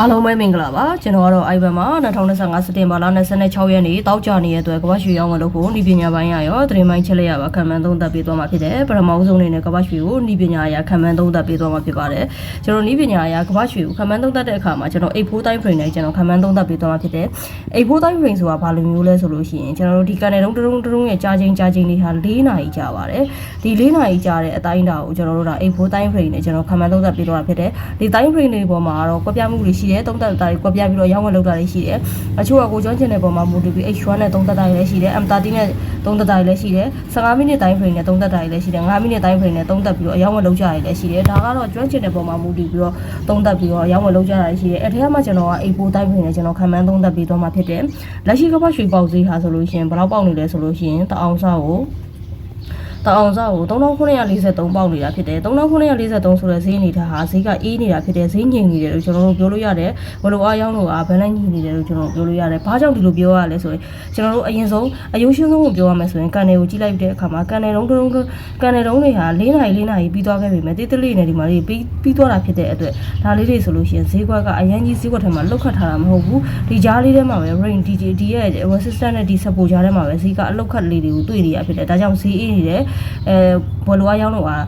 အားလုံးပဲမင်္ဂလာပါကျွန်တော်ကတော့ iPad မှာ2025စက်တင်ဘာလ26ရက်နေ့တောက်ကြနေတဲ့အတွက်ကမ္ဘာရွှေရောင်းဝယ်လို့ကိုဤပညာပိုင်းရရောသတင်းပိုင်းချက်လက်ရပါခံမှန်းသုံးသပ်ပေးသွားမှာဖြစ်တယ်ပထမဆုံးအနေနဲ့ကမ္ဘာရွှေကိုဤပညာအရာခံမှန်းသုံးသပ်ပေးသွားမှာဖြစ်ပါတယ်ကျွန်တော်ဤပညာအရာကမ္ဘာရွှေကိုခံမှန်းသုံးသပ်တဲ့အခါမှာကျွန်တော်84 time frame နဲ့ကျွန်တော်ခံမှန်းသုံးသပ်ပေးသွားမှာဖြစ်တယ်84 time frame ဆိုတာဘာလိုမျိုးလဲဆိုလို့ရှိရင်ကျွန်တော်တို့ဒီကန်နယ်တုံးတုံးတုံးရဲ့ကြာချိန်ကြာချိန်လေးဟာ4နာရီကြာပါတယ်ဒီ4နာရီကြာတဲ့အတိုင်းအတာကိုကျွန်တော်တို့ဒါ84 time frame နဲ့ကျွန်တော်ခံမှန်းသုံးသပ်ပေးသွားတာဖြစ်တယ်ဒီ time frame တွေပေါ်မှာတော့ကွက်ပြမှုတွေရှိတယ်သုံးသပ်တာတွေကွက်ပြပြီးတော့ရောင်းဝယ်လုပ်တာတွေရှိတယ်အချို့ကကိုကျွမ်းကျင်တဲ့ပုံမှာမူတည်ပြီး H1 နဲ့သုံးသပ်တာတွေလည်းရှိတယ် M30 နဲ့သုံးသပ်တာတွေလည်းရှိတယ်15မိနစ် time frame နဲ့သုံးသပ်တာတွေလည်းရှိတယ်5မိနစ် time frame နဲ့သုံးသပ်ပြီးတော့အရောင်းဝယ်လုပ်ကြတာတွေလည်းရှိတယ်ဒါကတော့ကျွမ်းကျင်တဲ့ပုံမှာမူတည်ပြီးတော့သုံးသပ်ပြီးတော့အရောင်းဝယ်လုပ်ကြတာတွေရှိတယ်အဲထဲမှာကျွန်တော်က A4 time frame နဲ့ကျွန်တော်ခံမှန်းသုံးသပ်ပြီးတော့မှဖြစ်တယ်လက်ရှိကပတ်ရွှေပေါက်ဈေးဟာဆိုလို့ရှိရင်ဘယ်လောက်ပေါက်နေလဲဆိုလို့ရှိရင်တအောင်စားကို တအောင်စားကို3943ပေါက်နေတာဖြစ်တယ်3943ဆိုတဲ့ဈေးအနေထားဟာဈေးကအေးနေတာဖြစ်တယ်ဈေးငြိမ်နေတယ်လို့ကျွန်တော်တို့ပြောလို့ရတယ်ဘယ်လိုအားရောင်းလို့အားဘယ်နဲ့ညီနေတယ်လို့ကျွန်တော်ပြောလို့ရတယ်ဘာကြောင့်ဒီလိုပြောရလဲဆိုရင်ကျွန်တော်တို့အရင်ဆုံးအယုံရှင်းဆုံးကိုပြောရမယ်ဆိုရင်ကန်နယ်ကိုကြည့်လိုက်တဲ့အခါမှာကန်နယ်တုံးတုံးကန်နယ်တုံးတွေဟာ၄နာရီ၄နာရီပြီးသွားခဲ့ပြီမဲ့တိတိလေးနဲ့ဒီမှာလေးပြီးပြီးသွားတာဖြစ်တဲ့အတွက်ဒါလေးတွေဆိုလို့ရှိရင်ဈေးကွက်ကအရင်ကြီးဈေးကွက်ထဲမှာလောက်ခတ်ထားတာမဟုတ်ဘူးဒီကြားလေးထဲမှာပဲ rain DJ ဒီရဲ့ resistant နဲ့ဒီ support ကြားထဲမှာပဲဈေးကအလောက်ခတ်လေးတွေကိုတွေ့နေရဖြစ်တယ်ဒါကြောင့်ဈေးအေးနေတယ်အဲဘယ်လိုအားရောင်းလို့အား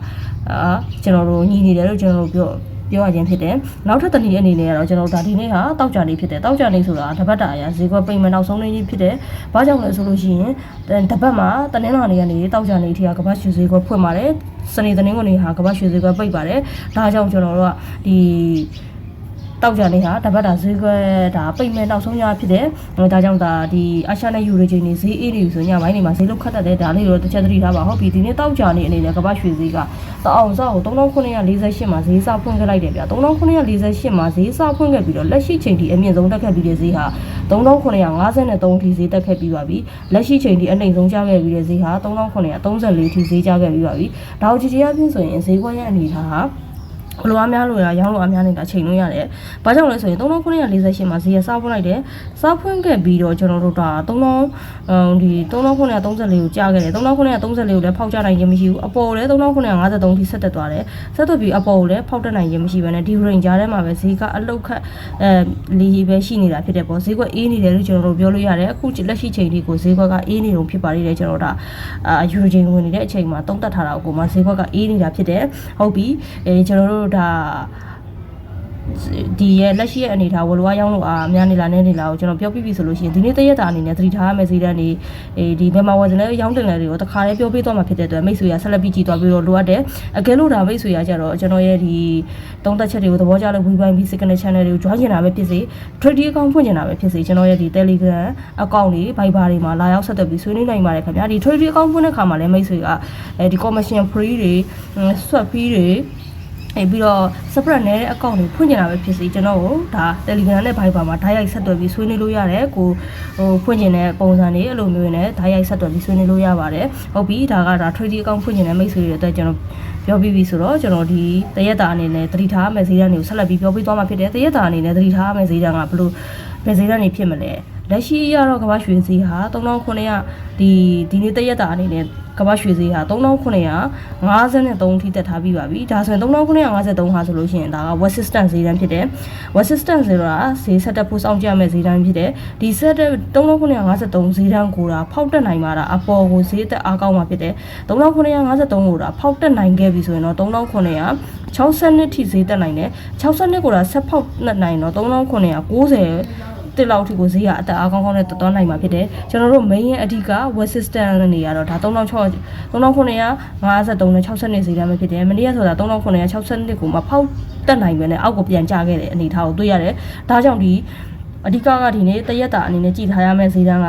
အာကျွန်တော်တို့ညီနေတယ်လို့ကျွန်တော်တို့ပြောပြောရခြင်းဖြစ်တယ်။နောက်ထပ်တနည်းအနေနဲ့ကတော့ကျွန်တော်တို့ဒါဒီနေ့ဟာတောက်ကြနေဖြစ်တယ်။တောက်ကြနေဆိုတာတပတ်တာအရာဈေးကွက်ပိတ်မနောက်ဆုံးနေ့ကြီးဖြစ်တယ်။ဘာကြောင့်လဲဆိုလို့ရှိရင်တပတ်မှာတနင်္လာနေ့ကနေတောက်ကြနေအထိကကပတ်ရွှေဈေးကွက်ဖွင့်ပါတယ်။စနေတနင်္ဂနွေဟာကပတ်ရွှေဈေးကွက်ပိတ်ပါတယ်။ဒါကြောင့်ကျွန်တော်တို့ကဒီ တောက်ကြနေဟာတပတ်တာဈေးကွက်ဒါပိတ်မဲ့နောက်ဆုံးရဖြစ်တယ်။ဒါကြောင့်ဒါဒီအာရှနဲ့ယူရိုချင်းနေဈေးအေးနေပြီဆိုညပိုင်းနေမှာဈေးလောက်ခတ်တတ်တယ်ဒါလေးတော့တစ်ချက်သတိထားပါဟုတ်ပြီဒီနေ့တောက်ကြနေအနေနဲ့ကပတ်ရွှေဈေးကတအောင်စောက်ကို3948မှာဈေးစဖွင့်ခဲ့လိုက်တယ်ဗျာ3948မှာဈေးစဖွင့်ခဲ့ပြီးတော့လက်ရှိချိန်ထိအမြင့်ဆုံးတက်ခဲ့ပြီးတဲ့ဈေးဟာ3953ထိဈေးတက်ခဲ့ပြီးပါပြီလက်ရှိချိန်ထိအနှိမ်ဆုံးကျခဲ့ပြီးတဲ့ဈေးဟာ3934ထိဈေးကျခဲ့ပြီးပါပြီဒါကိုကြည်ကြည်အပြင်ဆိုရင်ဈေးကွက်ရဲ့အနေထားဟာ ဘလိုအားများလို့ရရောင်းလို့အားများနေတာချိန်လို့ရတယ်။ဘာကြောင့်လဲဆိုရင်3948မှာဈေးရစားဖွင့်လိုက်တယ်။စားဖွင့်ခဲ့ပြီးတော့ကျွန်တော်တို့ဒါ3000ဒီ3934ကိုကြားခဲ့တယ်။3934ကိုလည်းဖောက်ချနိုင်ခြင်းမရှိဘူး။အပေါ်လည်း3953ထိဆက်တက်သွားတယ်။ဆက်တက်ပြီးအပေါ်ကိုလည်းဖောက်တက်နိုင်ခြင်းမရှိဘဲနဲ့ဒီ range ကြားထဲမှာပဲဈေးကအလုတ်ခတ်အဲလီပဲရှိနေတာဖြစ်တယ်ပေါ့။ဈေးကွက်အေးနေတယ်လို့ကျွန်တော်တို့ပြောလို့ရတယ်။အခုလက်ရှိချိန်လေးကိုဈေးကွက်ကအေးနေတုံဖြစ်ပါသေးတယ်ကျွန်တော်တို့ဒါအာယူရိုချင်းဝင်နေတဲ့အချိန်မှာတုံးတက်ထားတာကိုမှဈေးကွက်ကအေးနေတာဖြစ်တယ်။ဟုတ်ပြီ။အဲကျွန်တော်တို့ဒါဒီရဲ့လက်ရှိရဲ့အနေထားဝလိုဝါရောင်းလို့အားများနေလားနဲနေလားကိုကျွန်တော်ပြောပြပြီဆိုလို့ရှိရင်ဒီနေ့တရက်တာအနေနဲ့သတိထားရမယ့်ဈေးတန်းတွေအဲဒီဘယ်မှာဝယ်စလဲရောင်းတင်လဲတွေကိုတခါလေးပြောပြသွားမှာဖြစ်တဲ့အတွက်မိတ်ဆွေရဆက်လက်ပြီးကြည့်သွားပြီးတော့လိုအပ်တယ်အကယ်လို့ဒါမိတ်ဆွေရကြတော့ကျွန်တော်ရဲ့ဒီသုံးသက်ချက်တွေကိုသဘောကျလို့ဝီပိုင်းပြီး second channel တွေကို join ချင်တာပဲဖြစ်စေ trading account ဖွင့်ချင်တာပဲဖြစ်စေကျွန်တော်ရဲ့ဒီ Telegram account တွေ Viber တွေမှာလာရောက်ဆက်သွယ်ပြီးဆွေးနွေးနိုင်ပါတယ်ခင်ဗျာဒီ trading account ဖွင့်တဲ့ခါမှာလည်းမိတ်ဆွေကအဲဒီ commission free တွေ swap fee တွေ အဲပြီးတော့ separate နဲ့အကောင့်တွေဖွင့်ကျင်တာပဲဖြစ်စီကျွန်တော်ကိုဒါ Telegram နဲ့ Viber မှာဓာတ်ရိုက်ဆက်သွယ်ပြီးဆွေးနွေးလို့ရတယ်ကိုဟိုဖွင့်ကျင်တဲ့ပုံစံတွေအဲ့လိုမျိုးနဲ့ဓာတ်ရိုက်ဆက်သွယ်ပြီးဆွေးနွေးလို့ရပါတယ်ဟုတ်ပြီဒါကဒါ trading account ဖွင့်ကျင်တဲ့မိတ်ဆွေတွေအတွက်ကျွန်တော်ပြောပြီးပြီဆိုတော့ကျွန်တော်ဒီတရက်တာအနေနဲ့သတိထားမယ်ဈေးတန်းတွေကိုဆက်လက်ပြီးပြောပြသွားမှာဖြစ်တယ်တရက်တာအနေနဲ့သတိထားမယ်ဈေးတန်းကဘလို့ဘယ်ဈေးတန်းတွေဖြစ်မလဲ လက်ရှိရတော့ကမ္ဘာရွှေဈေးဟာ3900ဒီဒီနေ့တရက်တာအနေနဲ့ကမ္ဘာရွှေဈေးဟာ3953ထိတက်ထားပြီးပါပြီဒါဆိုရင်3953ဟာဆိုလို့ရှိရင်ဒါက West System ဈေးတန်းဖြစ်တယ် West System ဆိုတာဈေးဆက်တက်ဖို့စောင့်ကြရမယ့်ဈေးတန်းဖြစ်တယ်ဒီဆက်တက်3953ဈေးတန်းကိုတာဖောက်တက်နိုင်မှာဒါအပေါ်ကိုဈေးတက်အားကောင်းမှာဖြစ်တယ်3953ကိုတာဖောက်တက်နိုင်ခဲ့ပြီဆိုရင်တော့3900 60နှစ်ထိဈေးတက်နိုင်တယ်60နှစ်ကိုတာဆက်ဖောက်နိုင်တော့3990 တစ်လောက်ထိကိုဈေးကအတက်အားကောင်းကောင်းနဲ့တက်သွားနိုင်မှာဖြစ်တယ်ကျွန်တော်တို့ main ရဲ့အဓိက west system နေရတော့ဒါ3600 3953နဲ့60နှစ်ဈေးတန်းပဲဖြစ်တယ်မနေ့ကဆိုတာ3960နှစ်ကိုမှဖောက်တက်နိုင်ပဲနဲ့အောက်ကိုပြန်ကျခဲ့တဲ့အနေအထားကိုတွေ့ရတယ်ဒါကြောင့်ဒီအဓိကကဒီနေ့တရက်တာအနေနဲ့ကြည်ထားရမယ့်ဈေးတန်းက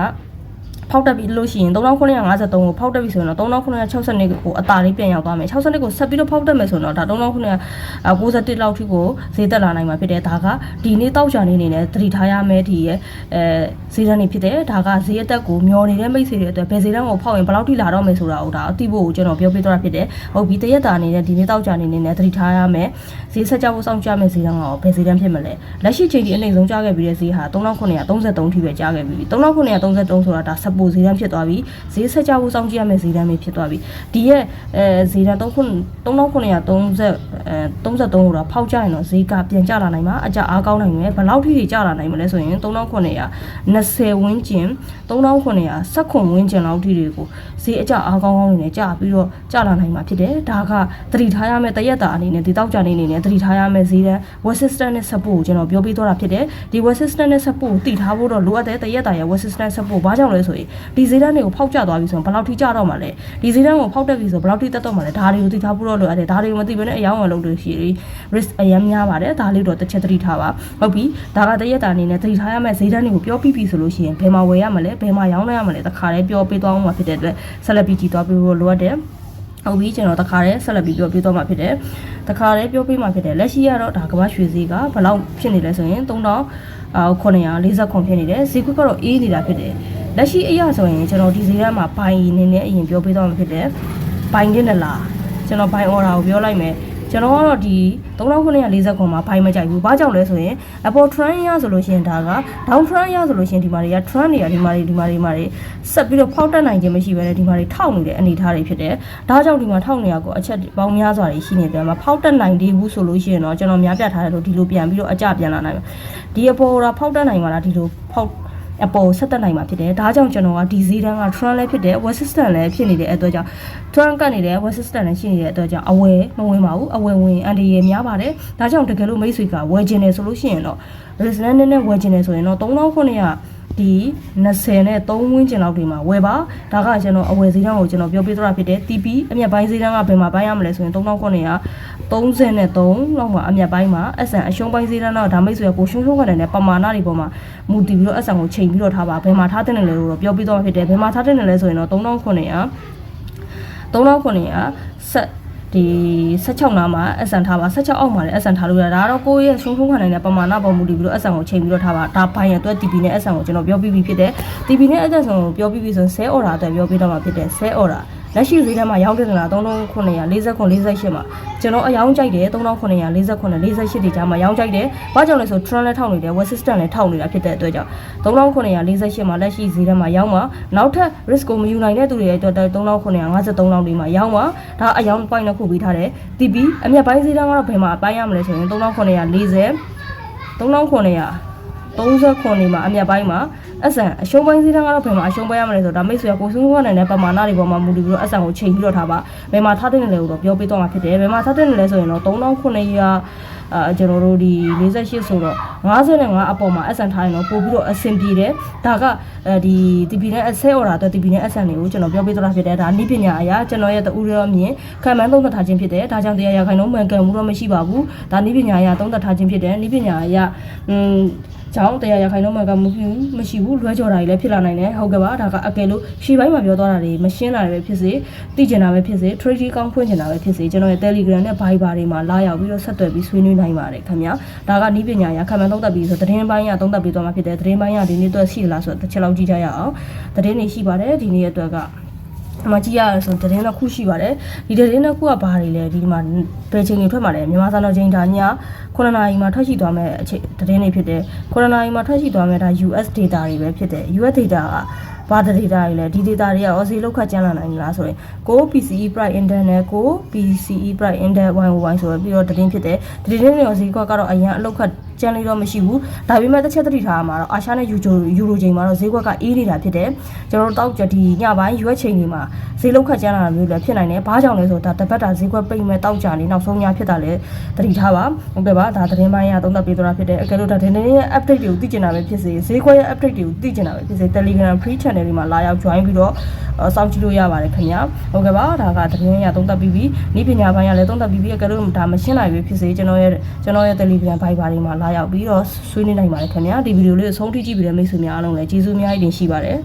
ဖောက်တက်ပြီးလို့ရှိရင်3953ကိုဖောက်တက်ပြီဆိုရင်တော့3960ကိုအတာလေးပြန်ရောက်သွားမယ်60ကိုဆက်ပြီးတော့ဖောက်တက်မယ်ဆိုတော့ဒါ3991လောက်ထိကိုဈေးတက်လာနိုင်မှာဖြစ်တယ်ဒါကဒီနေ့တောက်ချာနေနေနဲ့သတိထားရမယ်ဒီရဲ့အဲဈေးတန်းနေဖြစ်တယ်ဒါကဈေးအတက်ကိုမျောနေတဲ့မိတ်ဆွေတွေအတွက်ဘယ်ဈေးတန်းကိုဖောက်ရင်ဘယ်လောက်ထိလာတော့မယ်ဆိုတာကိုဒါအတိဖို့ကိုကျွန်တော်ပြောပြသွားတာဖြစ်တယ်ဟုတ်ပြီတရက်တာအနေနဲ့ဒီနေ့တောက်ချာနေနေနဲ့သတိထားရမယ်ဈေးဆက်ကြဖို့စောင့်ကြမယ်ဈေးတန်းကဘယ်ဈေးတန်းဖြစ်မလဲလက်ရှိချိန်ဒီအနှိမ်ဆုံးကြားခဲ့ပြီးတဲ့ဈေးဟာ3933ထိပဲကြားခဲ့ပြီး3933ဆိုတာဒါ support ပိုဈေးတန်းဖြစ်သွားပြီဈေးဆက်ကြဖို့စောင့်ကြည့်ရမယ့်ဈေးတန်းပဲဖြစ်သွားပြီဒီရဲ့အဲဈေးတန်း3930အဲ33ကိုတော့ဖောက်ကြရင်တော့ဈေးကပြန်ကျလာနိုင်မှာအကြအားကောင်းနိုင်မယ်ဘယ်လောက်ထိတွေကျလာနိုင်မလဲဆိုရင်3920ဝန်းကျင်3900စက်ခွန်ဝန်းကျင်လောက်ထိတွေကိုဈေးအကြအားကောင်းကောင်းနေနဲ့ကျပြီးတော့ကျလာနိုင်မှာဖြစ်တယ်ဒါကသတိထားရမယ့်တရက်တာအနေနဲ့ဒီတောက်ကြနေနေနဲ့သတိထားရမယ့်ဈေးတန်း web system နဲ့ support ကိုကျွန်တော်ပြောပြသွားတာဖြစ်တယ်ဒီ web system နဲ့ support ကိုတည်ထားဖို့တော့လိုအပ်တဲ့တရက်တာရဲ့ web system support ဘာကြောင့်လဲဆိုရင်ဒီဈေးတန်းတွေကိုဖောက်ကျသွားပြီဆိုရင်ဘယ်လောက်ထိကျတော့မှာလဲဒီဈေးတန်းကိုဖောက်တက်ပြီဆိုဘယ်လောက်ထိတက်တော့မှာလဲဒါတွေကိုတည်ထားဖို့တော့လိုအပ်တယ်ဒါတွေကိုမသိဘဲနဲ့အယောင်းအလုံးတွေရှိရင် risk အများများပါတယ်ဒါလေးတော့တစ်ချက်သတိထားပါဟုတ်ပြီဒါကတရက်တာအနေနဲ့သတိထားရမယ့်ဈေးတန်းတွေကိုပြောပြပြီဆိုလို့ရှိရင်ဘယ်မှာဝယ်ရမလဲဘယ်မှာရောင်းရမလဲတခါတည်းပြောပေးသွားအောင်မှာဖြစ်တဲ့အတွက်ဆက်လက်ပြီးကြည့်သွားပြီးလို့လိုအပ်တယ်ဟုတ်ပြီကျွန်တော်တခါတည်းဆက်လက်ပြီးပြောပြသွားမှာဖြစ်တယ်တခါတည်းပြောပြမှာဖြစ်တယ်လက်ရှိကတော့ဒါကမ္ဘာရွှေဈေးကဘယ်လောက်ဖြစ်နေလဲဆိုရင်3000အာ940ခွန်ဖြစ်နေတယ်ဈေးကွက်ကတော့အေးနေတာဖြစ်တယ် လက်ရှိအရာဆိုရင်ကျွန်တော်ဒီဈေးတန်းမှာဘိုင်နေနေအရင်ပြောပြသွားမှာဖြစ်တယ်ဘိုင်တင်တယ်လားကျွန်တော်ဘိုင်အော်ဒါကိုပြောလိုက်မယ်ကျွန်တော်ကတော့ဒီ3940ခွန်မှာဘိုင်မကြိုက်ဘူး။ဘာကြောင့်လဲဆိုရင် Apple Trend ရဆိုလို့ရှိရင်ဒါက Down Trend ရဆိုလို့ရှိရင်ဒီမှာတွေက Trend တွေကဒီမှာတွေဒီမှာတွေဒီမှာတွေဆက်ပြီးတော့ဖောက်တက်နိုင်ခြင်းမရှိဘဲနဲ့ဒီမှာတွေထောက်နေတဲ့အနေအထားတွေဖြစ်တယ်။ဒါကြောင့်ဒီမှာထောက်နေရကိုအချက်ပေါင်းများစွာတွေရှိနေတယ်မှာဖောက်တက်နိုင်သေးဘူးဆိုလို့ရှိရင်တော့ကျွန်တော်များပြထားတယ်လို့ဒီလိုပြန်ပြီးတော့အကြပြန်လာနိုင်မှာ။ဒီ Apple ကဖောက်တက်နိုင်မှာလားဒီလိုဖောက် အပေါ်ဆက်တက်နိုင်မှာဖြစ်တယ်။ဒါကြောင့်ကျွန်တော်ကဒီဈေးတန်းက trend လည်းဖြစ်တယ် web system လည်းဖြစ်နေတဲ့အတွက်ကြောင့် trend ကနေတဲ့ web system လည်းရှိနေတဲ့အတွက်ကြောင့်အဝယ်မဝင်ပါဘူး။အဝယ်ဝင်အန်ဒီရများပါတယ်။ဒါကြောင့်တကယ်လို့မိတ်ဆွေကဝယ်ခြင်းတယ်ဆိုလို့ရှိရင်တော့ resonance နဲ့ဝယ်ခြင်းတယ်ဆိုရင်တော့3900ဒီ20နဲ့3ဝန်းကျင်လောက်တွေမှာဝယ်ပါဒါကကျွန်တော်အဝယ်ဈေးတန်းကိုကျွန်တော်ပြောပြသွားတာဖြစ်တယ် TP အမြတ်ပိုင်းဈေးတန်းကဘယ်မှာပိုင်းရမလဲဆိုရင်3900 33လောက်မှာအမြတ်ပိုင်းမှာ SN အရှုံးပိုင်းဈေးတန်းတော့ဒါမိတ်ဆွေကပိုရှုံးရှုံးကနေနဲ့ပမာဏတွေပေါ်မှာမူတည်ပြီးတော့ SN ကိုချိန်ပြီးတော့ထားပါဘယ်မှာထားတဲ့လဲလို့တော့ပြောပြသွားမှာဖြစ်တယ်ဘယ်မှာထားတဲ့လဲဆိုရင်တော့3900 3900ဆက်ဒီ16နားမှာအဆန်ထားပါ16အောက်မှာလည်းအဆန်ထားလို့ရတာဒါတော့ကိုယ့်ရဲ့ရှုံးရှုံးခံနိုင်တဲ့ပမာဏပေါ်မူတည်ပြီးတော့အဆန်ကိုချိန်ပြီးတော့ထားပါဒါဘိုင်ရအတွက် TP နဲ့အဆန်ကိုကျွန်တော်ပြောပြပြီးဖြစ်တယ် TP နဲ့အဆန်ကိုပြောပြပြီးဆိုရင်10 order အတွက်ပြောပြတော့မှာဖြစ်တယ်10 order လက်ရှိဈေးထဲမှာရောက်တဲ့လား3949 48မှာကျွန်တော်အယောင်ကြိုက်တယ်3949 48 48ဒီကြားမှာရောင်းကြိုက်တယ်။ဘာကြောင့်လဲဆို trend လည်းထောက်နေတယ် web system လည်းထောက်နေတာဖြစ်တဲ့အတွက်ကြောင့်3948မှာလက်ရှိဈေးထဲမှာရောင်းမှာနောက်ထပ် risk ကိုမယူနိုင်တဲ့သူတွေရဲ့အတွက်3953လောက်ဒီမှာရောင်းမှာဒါအယောင် point တစ်ခုပေးထားတယ်။ TP အမြတ်ပိုင်းဈေးတန်းကတော့ဘယ်မှာပိုင်းရမလဲဆိုရင်3940 3900 39နေမှာအမြတ်ပိုင်းမှာအဆန်အရှုံးပိုင်းစည်းတန်းကတော့ဘယ်မှာအရှုံးပွဲရမလဲဆိုတော့ဒါမိတ်ဆွေကကိုစုံခွန်းနိုင်တဲ့ပမာဏတွေပေါ်မှာမူတည်ပြီးတော့အဆန်ကိုချိန်ပြီးတော့ထားပါဘယ်မှာထားတဲ့နေလဲကိုတော့ပြောပြတော့မှာဖြစ်တယ်ဘယ်မှာထားတဲ့နေလဲဆိုရင်တော့3900အာကျွန်တော်တို့ဒီ48ဆိုတော့55အပေါ်မှာအဆန်ထားရင်တော့ပို့ပြီးတော့အဆင်ပြေတယ်ဒါကအဲဒီ TP နဲ့အဆဲ order အတွက် TP နဲ့အဆန်တွေကိုကျွန်တော်ပြောပြတော့ဖြစ်တယ်ဒါနိပညာအရာကျွန်တော်ရဲ့တူရောမြင်ခံမှန်းသုံးသပ်ထားခြင်းဖြစ်တယ်ဒါကြောင့်တရားရခိုင်လုံးမှန်ကန်မှုတော့မရှိပါဘူးဒါနိပညာအရာသုံးသပ်ထားခြင်းဖြစ်တယ်နိပညာအရာอืม ကြောင့်တရားရခိုင်တော့မှကမရှိဘူးမရှိဘူးလွှဲကြော်တာတွေလည်းဖြစ်လာနိုင်တယ်ဟုတ်ကဲ့ပါဒါကအကယ်လို့ရှေ့ပိုင်းမှာပြောသွားတာတွေမရှင်းတာတွေပဲဖြစ်စေသိကျင်တာပဲဖြစ်စေ trade ကောင်းဖွင့်ကျင်တာပဲဖြစ်စေကျွန်တော်ရဲ့ Telegram နဲ့ Viber တွေမှာလာရောက်ပြီးတော့ဆက်သွယ်ပြီးဆွေးနွေးနိုင်ပါတယ်ခင်ဗျာဒါကနီးပညာရခံမှန်းသုံးသပ်ပြီးဆိုသတင်းပိုင်းရသုံးသပ်ပြီးသွားမှာဖြစ်တယ်သတင်းပိုင်းရဒီနေ့အတွက်ရှိလားဆိုတော့တစ်ချက်လောက်ကြည့်ကြရအောင်သတင်းတွေရှိပါတယ်ဒီနေ့အတွက်က အမကြည့်ရဆိုတရင်တစ်ခုရှိပါတယ်ဒီတရင်တစ်ခုကဘာတွေလဲဒီမှာဘယ်ချိန်တွေထွက်มาလဲမြန်မာစံတော်ချိန်ဒါည9နာရီမှာထွက်ရှိသွားမဲ့အချိန်တရင်တွေဖြစ်တယ်9နာရီမှာထွက်ရှိသွားမဲ့ဒါ US data တွေပဲဖြစ်တယ် US data ကဘာ data တွေလဲဒီ data တွေကအော်စီလောက်ခတ်ကျန်းလာနိုင်လားဆိုရင်ကို PCE price index နဲ့ကို PCE price index YOY ဆိုပြီးတော့တရင်ဖြစ်တယ်ဒီတရင်တွေအော်စီကတော့အရင်အလောက်ခတ် ကျန်လေးတော့မရှိဘူးဒါပေမဲ့တစ်ချက်သတိထားရမှာတော့အာရှနဲ့ယူဂျိုယူရိုချိန်မှာတော့ဈေးကွက်ကအေးနေတာဖြစ်တယ်ကျွန်တော်တို့တောက်ကြဒီညပိုင်းရွက်ချိန်တွေမှာဈေးလောက်ခတ်ကျန်းလာတာမျိုးလည်းဖြစ်နိုင်တယ်ဘာကြောင့်လဲဆိုတော့ဒါတပတ်တာဈေးကွက်ပိတ်မဲ့တောက်ကြနေနောက်ဆုံးညဖြစ်တာလည်းသတိထားပါဟုတ်ကဲ့ပါဒါသတင်းပိုင်းရသုံးသပ်ပေးသွားတာဖြစ်တယ်အကယ်လို့ဒါသတင်းရဲ့ update တွေကိုသိချင်တာပဲဖြစ်စေဈေးကွက်ရဲ့ update တွေကိုသိချင်တာပဲဖြစ်စေ Telegram free channel တွေမှာလာရောက် join ပြီးတော့စောင့်ကြည့်လို့ရပါတယ်ခင်ဗျာဟုတ်ကဲ့ပါဒါကသတင်းရသုံးသပ်ပြီးပြီဤပညာပိုင်းရလည်းသုံးသပ်ပြီးပြီအကယ်လို့ဒါမရှင်းနိုင်ဘူးဖြစ်စေကျွန်တော်ရဲ့ကျွန်တော်ရဲ့ Telegram Viber တွေမှာလာရောက်ပြီးတော့ဆွေးနွေးနိုင်ပါတယ်ခင်ဗျာဒီဗီဒီယိုလေးကိုဆုံးထိကြည့်ပြီးတဲ့မိတ်ဆွေများအားလုံးလည်းကျေးဇူးအများကြီးတင်ရှိပါတယ်